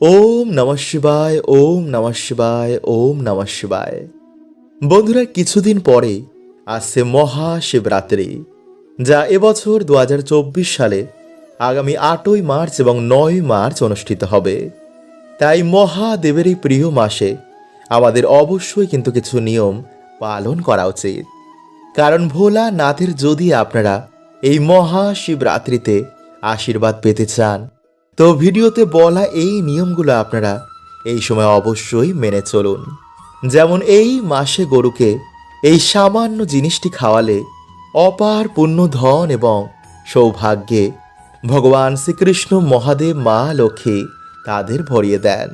ওম নমঃ শিবায়, ওম নমঃ শিবায়, ওম নমঃ শিবায়। বন্ধুরা, কিছুদিন পরে আসছে মহাশিবরাত্রি, যা এবছর দু হাজার চব্বিশ সালে আগামী আটই মার্চ এবং নয় মার্চ অনুষ্ঠিত হবে। তাই মহাদেবের এই প্রিয় মাসে আমাদের অবশ্যই কিন্তু কিছু নিয়ম পালন করা উচিত। কারণ ভোলা নাথের যদি আপনারা এই মহাশিবরাত্রিতে আশীর্বাদ পেতে চান তো ভিডিওতে বলা এই নিয়মগুলো আপনারা এই সময় অবশ্যই মেনে চলুন। যেমন এই মাসে গরুকে এই সামান্য জিনিসটি খাওয়ালে অপার পুণ্য ধন এবং সৌভাগ্যে ভগবান শ্রীকৃষ্ণ মহাদেব মা লক্ষ্মী তাদের ভরিয়ে দেন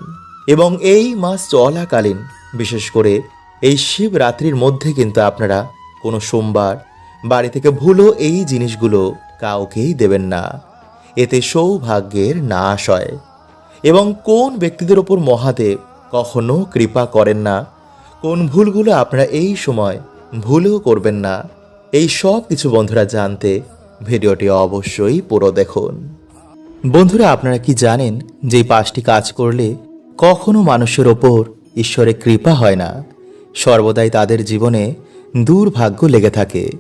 এবং এই মাস চলাকালীন বিশেষ করে এই শিবরাত্রির মধ্যে কিন্তু আপনারা কোনো সোমবার বাড়ি থেকে ভুলো এই জিনিসগুলো কাউকেই দেবেন না। এতে সৌভাগ্যের নাশ হয়। এবং কোন ব্যক্তিদের ওপর মহাদেব কখনো কৃপা করেন না, কোন ভুলগুলো আপনারা এই সময় ভুলেও করবেন না, এই সব কিছু বন্ধুরা জানতে ভিডিওটি অবশ্যই পুরো দেখুন। বন্ধুরা, আপনারা কি জানেন যে পাঁচটি কাজ করলে কখনো মানুষের ওপর ঈশ্বরের কৃপা হয় না? সর্বদাই তাদের জীবনে দুর্ভাগ্য লেগে থাকে।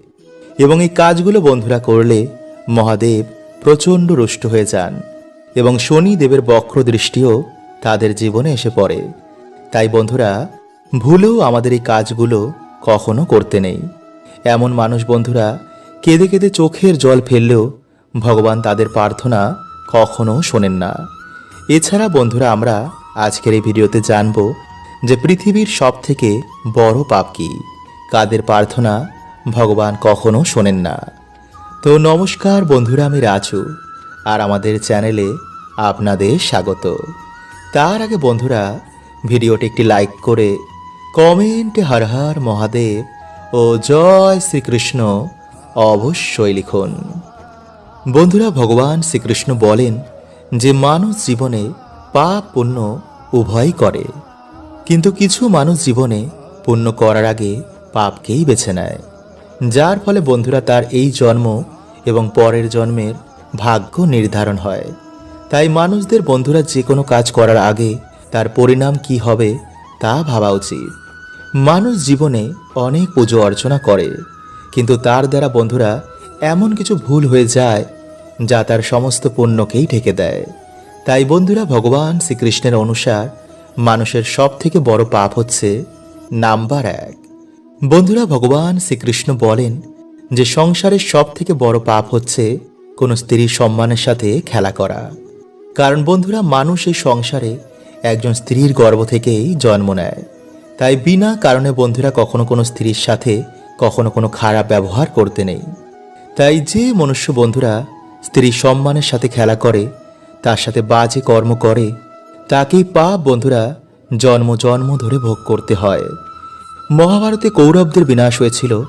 এবং এই কাজগুলো বন্ধুরা করলে মহাদেব প্রচণ্ড রুষ্ট হয়ে যান এবং শনি দেবের বক্র দৃষ্টিও তাদের জীবনে এসে পড়ে। তাই বন্ধুরা, ভুলেও আমাদের এই কাজগুলো কখনো করতে নেই। এমন মানুষ বন্ধুরা, কেঁদে কেঁদে চোখের জল ফেললেও ভগবান তাদের প্রার্থনা কখনো শোনেন না। এছাড়া বন্ধুরা, আমরা আজকের এই ভিডিওতে জানব যে পৃথিবীর সব থেকে বড় পাপ কি? কাদের প্রার্থনা ভগবান কখনো শোনেন না। তো নমস্কার বন্ধুরা, আমি রাজু, আর আমাদের চ্যানেলে আপনাদের স্বাগত। তার আগে বন্ধুরা, ভিডিওটি একটি লাইক করে কমেন্টে হর হর মহাদেব ও জয় শ্রীকৃষ্ণ অবশ্যই লিখুন। বন্ধুরা, ভগবান শ্রীকৃষ্ণ বলেন যে মানুষ জীবনে পাপ পুণ্য উভয়ই করে, কিন্তু কিছু মানুষ জীবনে পুণ্য করার আগে পাপকেই বেছে নেয়। যার ফলে বন্ধুরা, তার এই জন্ম এবং পরের জন্মের ভাগ্য নির্ধারণ হয়। তাই মানুষদের বন্ধুরা যে কোনো কাজ করার আগে তার পরিণাম কি হবে তা ভাবা উচিত। মানুষ জীবনে অনেক পুজো অর্চনা করে, কিন্তু তার দ্বারা বন্ধুরা এমন কিছু ভুল হয়ে যায় যা তার সমস্ত পুণ্যকেই ঢেকে দেয়। তাই বন্ধুরা ভগবান শ্রীকৃষ্ণের অনুসার মানুষের সব থেকে বড় পাপ হচ্ছে নাম্বার এক। বন্ধুরা ভগবান শ্রীকৃষ্ণ বলেন যে সংসারের সব থেকে বড় পাপ হচ্ছে কোনো স্ত্রীর সম্মানের সাথে খেলা করা। কারণ বন্ধুরা, মানুষ এই সংসারে একজন স্ত্রীর গর্ভ থেকেই জন্ম নেয়। তাই বিনা কারণে বন্ধুরা কখনো কোনো স্ত্রীর সাথে কখনো কোনো খারাপ ব্যবহার করতে নেই। তাই যে মনুষ্য বন্ধুরা স্ত্রীর সম্মানের সাথে খেলা করে, তার সাথে বাজে কর্ম করে, তাকেই পাপ বন্ধুরা জন্ম জন্ম ধরে ভোগ করতে হয়। মহাভারতে কৌরবদের বিনাশ হয়েছিল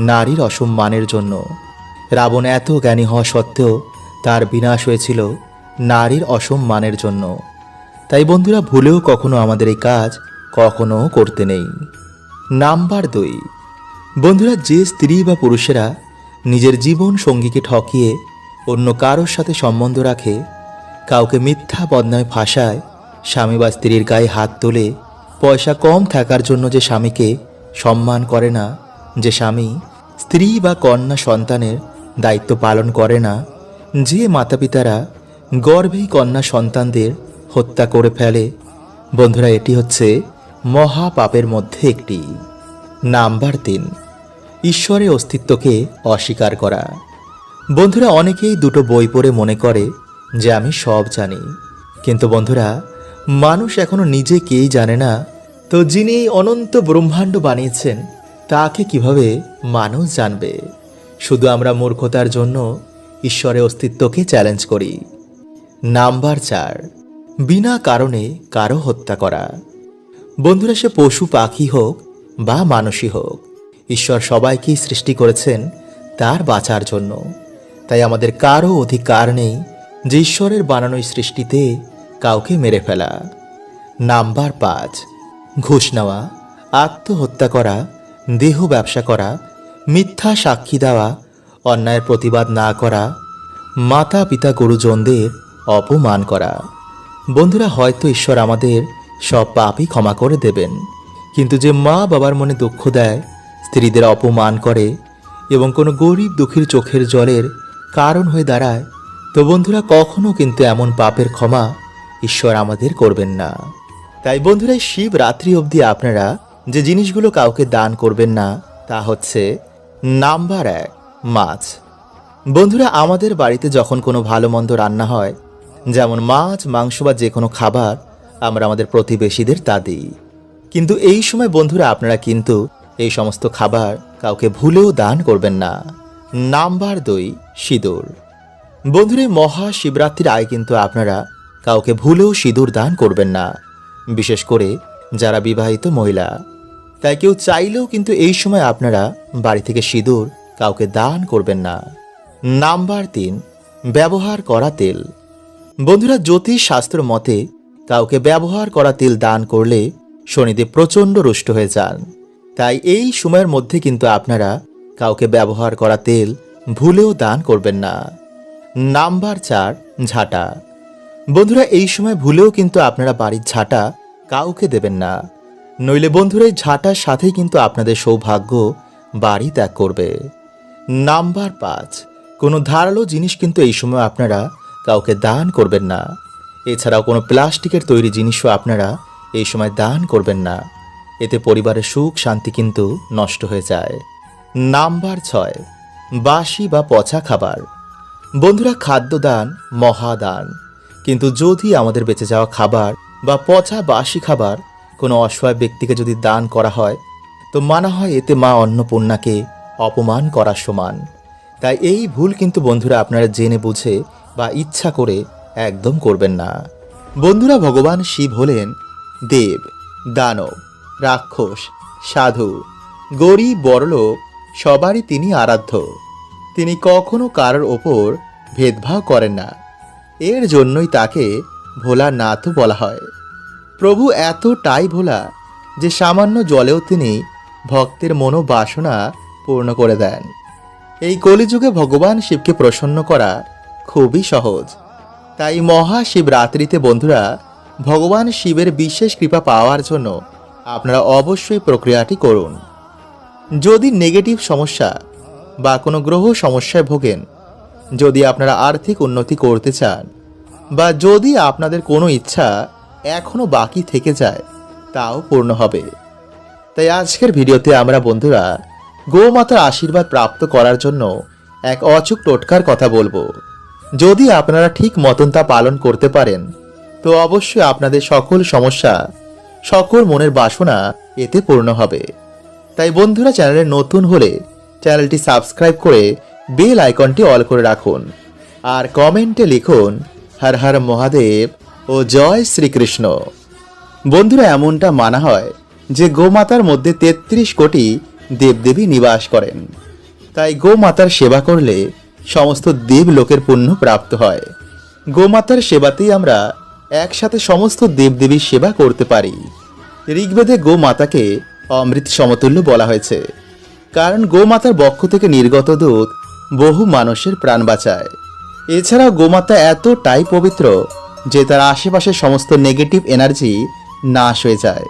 নারীর অসম্মানের জন্য। রাবণ এত জ্ঞানী হওয়া সত্ত্বেও তার বিনাশ হয়েছিল নারীর অসম্মানের জন্য। তাই বন্ধুরা, ভুলেও কখনো আমাদের এই কাজ কখনো করতে নেই। নাম্বার দুই। বন্ধুরা, যে স্ত্রী বা পুরুষেরা নিজের জীবন সঙ্গীকে ঠকিয়ে অন্য কারোর সাথে সম্বন্ধ রাখে, কাউকে মিথ্যা বদনামে ফাঁসায়, স্বামী বা স্ত্রীর গায়ে হাত তোলে পয়সা কম থাকার জন্য যে স্বামীকে সম্মান করে না যে স্বামী স্ত্রী বা কন্যা সন্তানের দায়িত্ব পালন করে না, যে মাতা পিতারা গর্ভেই কন্যা সন্তানদের হত্যা করে ফেলে। বন্ধুরা, এটি হচ্ছে মহা পাপের মধ্যে একটি। নাম্বার তিন, ঈশ্বরের অস্তিত্বকে অস্বীকার করা। বন্ধুরা, অনেকেই দুটো বই পড়ে মনে করে যে আমি সব জানি। কিন্তু বন্ধুরা, মানুষ এখনও নিজে কেই জানে না। তো যিনি অনন্ত ব্রহ্মাণ্ড বানিয়েছেন তাকে কীভাবে মানুষ জানবে? শুধু আমরা মূর্খতার জন্য ঈশ্বরের অস্তিত্বকে চ্যালেঞ্জ করি। নাম্বার চার, বিনা কারণে কারও হত্যা করা। বন্ধুরা, সে পশু পাখি হোক বা মানুষই হোক, ঈশ্বর সবাইকেই সৃষ্টি করেছেন তার বাঁচার জন্য। তাই আমাদের কারও অধিকার নেই যে ঈশ্বরের বানানো সৃষ্টিতে কাউকে মেরে ফেলা। নাম্বার পাঁচ, ঘুষ নেওয়া, আত্মহত্যা করা দেহ ব্যবসা করা, মিথ্যা সাক্ষী দেওয়া, অন্যায়ের প্রতিবাদ না করা মাতা পিতা গুরুজনদের অপমান করা। বন্ধুরা, হয়তো ঈশ্বর আমাদের সব পাপই ক্ষমা করে দেবেন। কিন্তু যে মা বাবার মনে দুঃখ দেয়, স্ত্রীদের অপমান করে এবং কোনো গরিব দুঃখীর চোখের জলের কারণ হয়ে দাঁড়ায়, তো বন্ধুরা, কখনো কিন্তু এমন পাপের ক্ষমা ঈশ্বর আমাদের করবেন না। তাই বন্ধুরা শিব রাত্রি অবধি আপনারা যে জিনিসগুলো কাউকে দান করবেন না, তা হচ্ছে নাম্বার এক, মাছ। বন্ধুরা, আমাদের বাড়িতে যখন কোনো ভালো মন্দ রান্না হয়, যেমন মাছ, মাংস বা যে কোনো খাবার, আমরা আমাদের প্রতিবেশীদের তা দিই। কিন্তু এই সময়, বন্ধুরা, আপনারা কিন্তু এই সমস্ত খাবার কাউকে ভুলেও দান করবেন না। নাম্বার দুই, সিঁদুর। বন্ধুরা, এই মহা শিবরাত্রির আয় কিন্তু আপনারা কাউকে ভুলেও সিঁদুর দান করবেন না। বিশেষ করে যারা বিবাহিত মহিলা। তাই কেউ চাইলেও কিন্তু এই সময় আপনারা বাড়ি থেকে সিঁদুর কাউকে দান করবেন না। নাম্বার তিন, ব্যবহার করা তেল। বন্ধুরা জ্যোতিষ শাস্ত্র মতে কাউকে ব্যবহার করা তেল দান করলে শনিদেব প্রচণ্ড রুষ্ট হয়ে যান। তাই এই সময়ের মধ্যে কিন্তু আপনারা কাউকে ব্যবহার করা তেল ভুলেও দান করবেন না। নাম্বার চার, ঝাঁটা। বন্ধুরা, এই সময় ভুলেও কিন্তু আপনারা বাড়ির ঝাঁটা কাউকে দেবেন না। নইলে বন্ধুরা, এই ঝাঁটার সাথেই কিন্তু আপনাদের সৌভাগ্য বাড়ি ত্যাগ করবে। নাম্বার পাঁচ, কোনো ধারালো জিনিস কিন্তু এই সময় আপনারা কাউকে দান করবেন না। এছাড়াও কোনো প্লাস্টিকের তৈরি জিনিসও আপনারা এই সময় দান করবেন না। এতে পরিবারের সুখ, শান্তি কিন্তু নষ্ট হয়ে যায়। নাম্বার ছয় বাসি বা পচা খাবার। বন্ধুরা, খাদ্যদান মহাদান। কিন্তু যদি আমাদের বেঁচে যাওয়া খাবার বা পচা বাসি খাবার কোনো অসহায় ব্যক্তিকে যদি দান করা হয়, তো মানা হয় এতে মা অন্নপূর্ণাকে অপমান করার সমান। তাই এই ভুল কিন্তু বন্ধুরা আপনারা জেনে বুঝে বা ইচ্ছা করে একদম করবেন না। বন্ধুরা ভগবান শিব হলেন দেব, দানব, রাক্ষস, সাধু, গরিব, বড়লোক, সবারই তিনি আরাধ্য। তিনি কখনো কারোর ওপর ভেদভাব করেন না। এর জন্যই তাকে ভোলানাথও বলা হয়। প্রভু এতটাই ভোলা যে সামান্য জলেও তিনি ভক্তের মনোবাসনা পূর্ণ করে দেন। এই কলিযুগে ভগবান শিবকে প্রসন্ন করা খুবই সহজ। তাই মহাশিবরাত্রিতে বন্ধুরা, ভগবান শিবের বিশেষ কৃপা পাওয়ার জন্য আপনারা অবশ্যই প্রক্রিয়াটি করুন। যদি নেগেটিভ সমস্যা বা কোনো গ্রহ সমস্যায় ভোগেন, যদি আপনারা আর্থিক উন্নতি করতে চান বা যদি আপনাদের কোনো ইচ্ছা এখনও বাকি থেকে যায়, তাও পূর্ণ হবে। তাই আজকের ভিডিওতে আমরা বন্ধুরা গোমাতার আশীর্বাদ প্রাপ্ত করার জন্য এক অচুক টোটকার কথা বলব। যদি আপনারা ঠিক মতন তা পালন করতে পারেন, তো অবশ্যই আপনাদের সকল সমস্যা, সকল মনের বাসনা এতে পূর্ণ হবে। তাই বন্ধুরা চ্যানেলে নতুন হলে চ্যানেলটি সাবস্ক্রাইব করে বেল আইকনটি অল করে রাখুন। আর কমেন্টে লিখুন, হর হর মহাদেব ও জয় শ্রীকৃষ্ণ। বন্ধুরা, এমনটা মানা হয় যে গোমাতার মধ্যে তেত্রিশ কোটি দেবদেবী নিবাস করেন। তাই গোমাতার সেবা করলে সমস্ত দেব লোকের পুণ্য প্রাপ্ত হয়। গোমাতার সেবাতেই আমরা একসাথে সমস্ত দেবদেবীর সেবা করতে পারি। ঋগ্বেদে গোমাতাকে অমৃত সমতুল্য বলা হয়েছে। কারণ গোমাতার বক্ষ থেকে নির্গত দুধ বহু মানুষের প্রাণ বাঁচায়। এছাড়াও গোমাতা এতটাই পবিত্র যে তার আশেপাশের সমস্ত নেগেটিভ এনার্জি নাশ হয়ে যায়।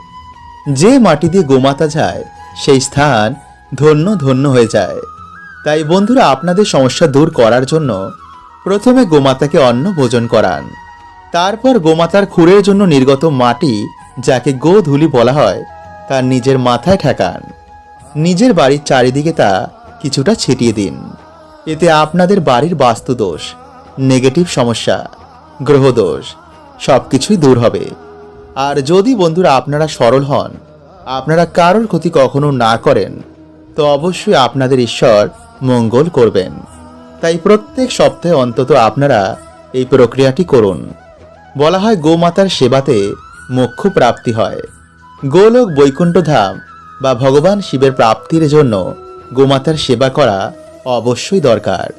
যে মাটি দিয়ে গোমাতা যায়, সেই স্থান ধন্য ধন্য হয়ে যায়। তাই বন্ধুরা, আপনাদের সমস্যা দূর করার জন্য প্রথমে গোমাতাকে অন্ন ভোজন করান। তারপর গোমাতার খুরের জন্য নির্গত মাটি, যাকে গোধূলি বলা হয়, তার নিজের মাথায় ঠেকান। নিজের বাড়ির চারিদিকে তা কিছুটা ছিটিয়ে দিন। এতে আপনাদের বাড়ির বাস্তুদোষ নেগেটিভ সমস্যা গ্রহদোষ সব কিছুই দূর হবে। আর যদি বন্ধুরা আপনারা সরল হন, আপনারা কারোর ক্ষতি কখনো না করেন, তো অবশ্যই আপনাদের ঈশ্বর মঙ্গল করবেন। তাই প্রত্যেক সপ্তাহে অন্তত আপনারা এই প্রক্রিয়াটি করুন। বলা হয় গোমাতার সেবাতে মোক্ষ প্রাপ্তি হয়। গোলোক বৈকুণ্ঠ ধাম বা ভগবান শিবের প্রাপ্তির জন্য গোমাতার সেবা করা অবশ্যই দরকার।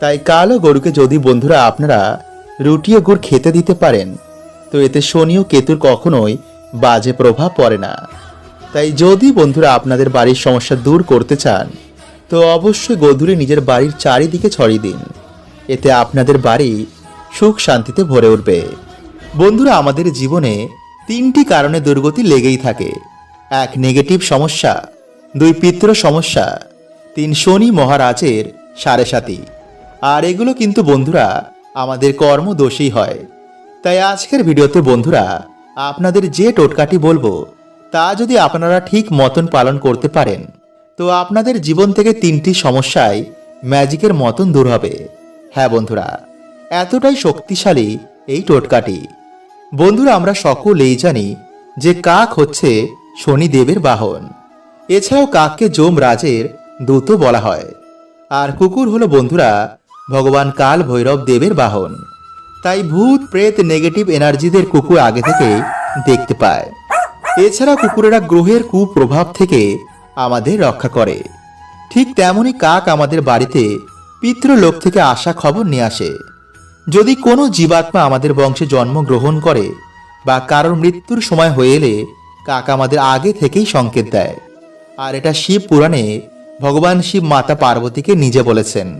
তাই কালো গরুকে যদি বন্ধুরা আপনারা রুটি ও গুড় খেতে দিতে পারেন। তো এতে শনি ও কেতুর কখনোই বাজে প্রভাব পড়ে না। তাই যদি বন্ধুরা আপনাদের বাড়ির সমস্যা দূর করতে চান, তো অবশ্যই গোধূলি নিজের বাড়ির চারিদিকে ছড়িয়ে দিন। এতে আপনাদের বাড়ি সুখ শান্তিতে ভরে উঠবে। বন্ধুরা, আমাদের জীবনে তিনটি কারণে দুর্গতি লেগেই থাকে। এক নেগেটিভ সমস্যা। দুই, পিত্র সমস্যা। তিন, শনি মহারাজের সাড়ে সাথী আর এগুলো কিন্তু বন্ধুরা আমাদের কর্ম দোষী হয়। তাই আজকের ভিডিওতে বন্ধুরা, আপনাদের যে টোটকাটি বলব, তা যদি আপনারা ঠিক মতন পালন করতে পারেন, তো আপনাদের জীবন থেকে তিনটি সমস্যায় ম্যাজিকের মতন দূর হবে। হ্যাঁ বন্ধুরা, এতটাই শক্তিশালী এই টোটকাটি। বন্ধুরা, আমরা সকলেই জানি যে কাক হচ্ছে শনিদেবের বাহন। এছাড়াও কাককে যম রাজের দূত বলা হয়। আর কুকুর হলো বন্ধুরা ভগবান কাল ভৈরব দেবের বাহন। তাই ভূত, প্রেত, নেগেটিভ এনার্জিদের কুকুর আগে থেকে দেখতে পায়। এছাড়া কুকুরেরা গ্রহের কুপ্রভাব থেকে আমাদের রক্ষা করে। ঠিক তেমনই কাক আমাদের বাড়িতে পিতৃলোক থেকে আসা খবর নিয়ে আসে। যদি কোনো জীবাত্মা আমাদের বংশে জন্মগ্রহণ করে বা কারোর মৃত্যুর সময় হয়ে এলে কাক আমাদের আগে থেকেই সংকেত দেয়। আর এটা শিব পুরাণে ভগবান শিব মাতা পার্বতীকে নিজে বলেছেন।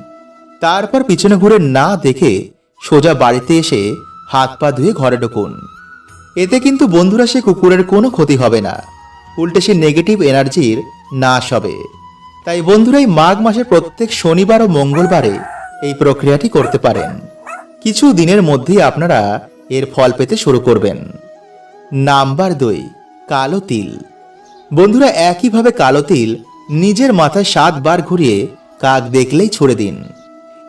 তারপর পিছনে ঘুরে না দেখে সোজা বাড়িতে এসে হাত পা ধুয়ে ঘরে ঢুকুন। এতে কিন্তু বন্ধুরা সে কুকুরের কোনো ক্ষতি হবে না। উল্টে সে নেগেটিভ এনার্জির নাশ হবে। তাই বন্ধুরাই মাঘ মাসের প্রত্যেক শনিবার ও মঙ্গলবারে এই প্রক্রিয়াটি করতে পারেন। কিছু দিনের মধ্যেই আপনারা এর ফল পেতে শুরু করবেন। নাম্বার দুই, কালো তিল। বন্ধুরা একইভাবে কালো তিল নিজের মাথায় সাতবার ঘুরিয়ে কাক দেখলেই ছুড়ে দিন।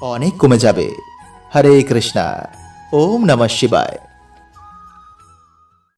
অনেক কমে যাবে। হরে কৃষ্ণা ওম নমঃ শিবায়।